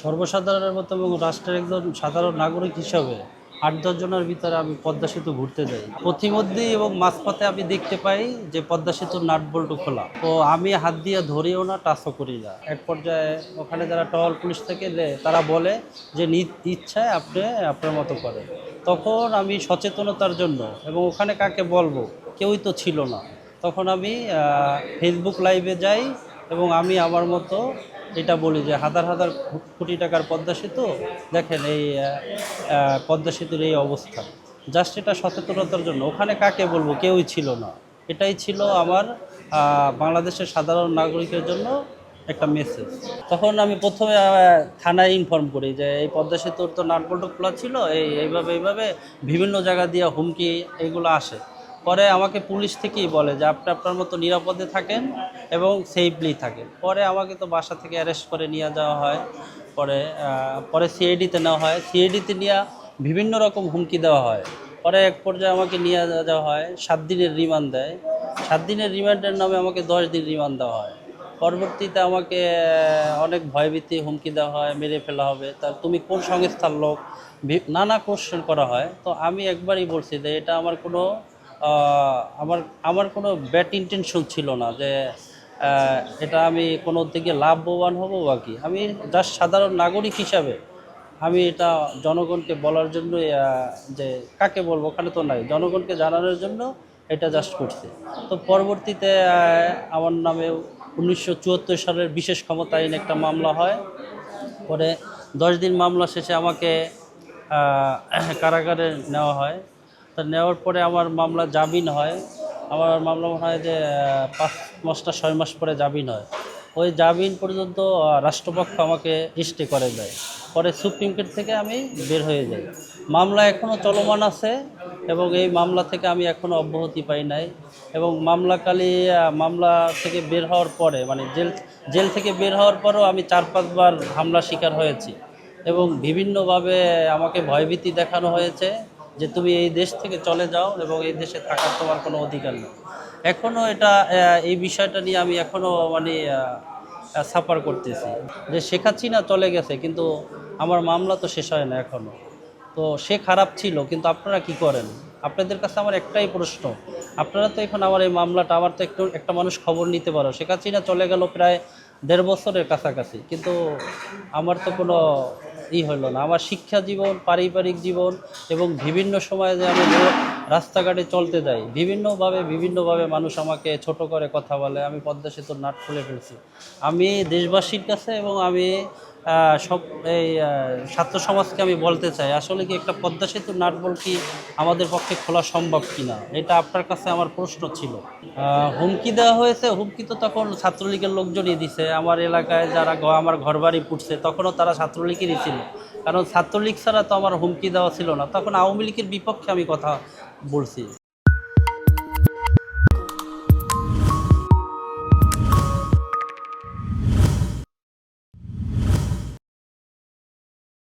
সর্বসাধারণের মতো এবং রাষ্ট্রের একজন সাধারণ নাগরিক হিসাবে আট দশ জনের ভিতরে আমি পদ্মা সেতু ঘুরতে যাই। পথিমধ্যেই এবং মাঝপথে আমি দেখতে পাই যে পদ্মা সেতুর নাট বল্টু খোলা। তো আমি হাত দিয়ে ধরিও না, টাচও করি না। এক পর্যায়ে ওখানে যারা টহল পুলিশ থেকে তারা বলে যে নিজ ইচ্ছায় আপনি, আপনার মতো করে। তখন আমি সচেতনতার জন্য, এবং ওখানে কাকে বলব, কেউই তো ছিল না। তখন আমি ফেসবুক লাইভে যাই, এবং আমি আমার মতো এটা বলি যে হাজার হাজার কোটি টাকার পদ্মা সেতু, দেখেন এই পদ্মা সেতুর এই অবস্থা। জাস্ট এটা সচেতনতার জন্য। ওখানে কাকে বলব? কেউই ছিল না। এটাই ছিল আমার বাংলাদেশের সাধারণ নাগরিকের জন্য একটা মেসেজ তখন আমি প্রথমে থানায় ইনফর্ম করি যে এই পদ্মা সেতুর তো নাটবল্টু খোলা ছিল, এই, এইভাবে এইভাবে বিভিন্ন জায়গা দিয়ে হুমকি এগুলো আসে। পরে আমাকে পুলিশ থেকেই বলে যে আপনি আপনার মতো নিরাপদে থাকেন এবং সেফলি থাকেন। পরে আমাকে তো বাসা থেকে অ্যারেস্ট করে নিয়ে যাওয়া হয়। পরে পরে সিআইডিতে নেওয়া হয়। সিআইডিতে নিয়ে বিভিন্ন রকম হুমকি দেওয়া হয়। পরে এক পর্যায়ে আমাকে নিয়ে যাওয়া হয়, সাত দিনের রিমান্ড দেয়। সাত দিনের রিমান্ডের নামে আমাকে দশ দিন রিমান্ড দেওয়া হয়। পরবর্তীতে আমাকে অনেক ভয়ভীতি, হুমকি দেওয়া হয়, মেরে ফেলা হবে। তা তুমি কোন সংস্থার লোক? নানা কোশ্চেন করা হয়। তো আমি একবারই বলছি যে এটা আমার কোনো আমার আমার কোনো ব্যাড ইন্টেনশন ছিল না যে এটা আমি কোনো দিকে লাভবান হব বা কি। আমি জাস্ট সাধারণ নাগরিক হিসাবে আমি এটা জনগণকে বলার জন্য যে কাকে বলব, ওখানে তো নাই। জনগণকে জানানোর জন্য এটা জাস্ট করছে। তো পরবর্তীতে আমার নামে উনিশশো চুয়াত্তর সালের বিশেষ ক্ষমতা আইন একটা মামলা হয়। পরে দশ দিন মামলা শেষে আমাকে কারাগারে নেওয়া হয়। তা নেওয়ার পরে আমার মামলা জামিন হয়। আমার মামলা মনে হয় যে পাঁচ মাসটা ছয় মাস পরে জামিন হয়। ওই জামিন পর্যন্ত রাষ্ট্রপক্ষ আমাকে স্টে করে দেয়। পরে সুপ্রিম কোর্ট থেকে আমি বের হয়ে যাই। মামলা এখনও চলমান আছে এবং এই মামলা থেকে আমি এখনও অব্যাহতি পাই নাই। এবং মামলাকালী মামলা থেকে বের হওয়ার পরে মানে জেল জেল থেকে বের হওয়ার পরেও আমি চার পাঁচবার হামলা শিকার হয়েছি। এবং বিভিন্নভাবে আমাকে ভয়ভীতি দেখানো হয়েছে। যে তুমি এই দেশ থেকে চলে যাও এবং এই দেশে থাকার তোমার কোনো অধিকার নেই। এখনও এটা এই বিষয়টা নিয়ে আমি এখনও মানে সাফার করতেছি। যে শেখ হাসিনা চলে গেছে, কিন্তু আমার মামলা তো শেষ হয় না এখনও তো সে খারাপ ছিল, কিন্তু আপনারা কি করেন? আপনাদের কাছে আমার একটাই প্রশ্ন, আপনারা তো এখন আমার এই মামলাটা, আমার তো একটু, একটা মানুষ খবর নিতে পারো। শেখ হাসিনা চলে গেল প্রায় দেড় বছরের কাছাকাছি, কিন্তু আমার তো কোনো ই হলো না। আমার শিক্ষা জীবন পারিবারিক জীবন এবং বিভিন্ন সময়ে যে আমি রাস্তাঘাটে চলতে যাই বিভিন্নভাবে বিভিন্নভাবে মানুষ আমাকে ছোট করে কথা বলে, আমি পদ্মা সেতুর নাট খুলে ফেলছি। আমি দেশবাসীর কাছে এবং আমি সব এই ছাত্র সমাজকে আমি বলতে চাই, আসলে কি একটা পদ্মা সেতুর নাট বল কি আমাদের পক্ষে খোলা সম্ভব কিনা? এটা আপনার কাছে আমার প্রশ্ন ছিল। হুমকি দেওয়া হয়েছে, হুমকি তো তখন ছাত্রলীগের লোকজনই দিছে। আমার এলাকায় যারা আমার ঘরবাড়ি পুড়ছে, তখনও তারা ছাত্রলীগেরই ছিল। কারণ ছাত্রলীগ ছাড়া তো আমার হুমকি দেওয়া ছিল না। তখন আওয়ামী লীগের বিপক্ষে আমি কথা বলছি